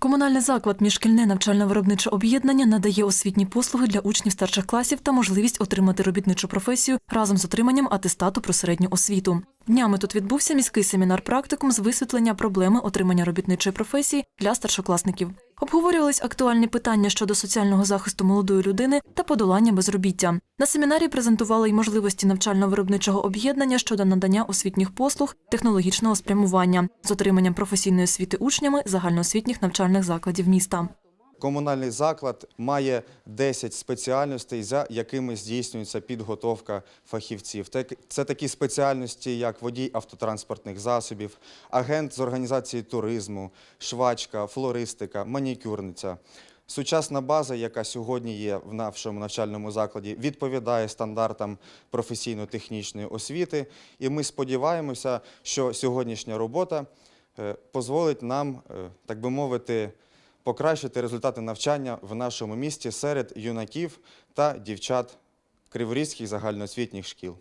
Комунальний заклад міжшкільне навчально-виробниче об'єднання надає освітні послуги для учнів старших класів та можливість отримати робітничу професію разом з отриманням атестату про середню освіту. Днями тут відбувся міський семінар-практикум з висвітлення проблеми отримання робітничої професії для старшокласників. Обговорювались актуальні питання щодо соціального захисту молодої людини та подолання безробіття. На семінарі презентували й можливості навчально-виробничого об'єднання щодо надання освітніх послуг технологічного спрямування з отриманням професійної освіти учнями загальноосвітніх навчальних закладів міста. Комунальний заклад має 10 спеціальностей, за якими здійснюється підготовка фахівців. Це такі спеціальності, як водій автотранспортних засобів, агент з організації туризму, швачка, флористика, манікюрниця. Сучасна база, яка сьогодні є в нашому навчальному закладі, відповідає стандартам професійно-технічної освіти, і ми сподіваємося, що сьогоднішня робота е, дозволить нам, е, так би мовити, покращити результати навчання в нашому місті серед юнаків та дівчат криворізьких загальноосвітніх шкіл.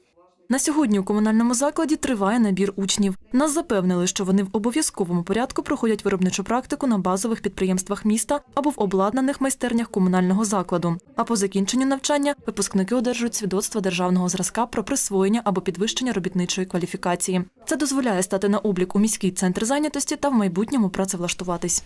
На сьогодні у комунальному закладі триває набір учнів. Нас запевнили, що вони в обов'язковому порядку проходять виробничу практику на базових підприємствах міста або в обладнаних майстернях комунального закладу. А по закінченню навчання випускники одержують свідоцтво державного зразка про присвоєння або підвищення робітничої кваліфікації. Це дозволяє стати на облік у міський центр зайнятості та в майбутньому працевлаштуватись.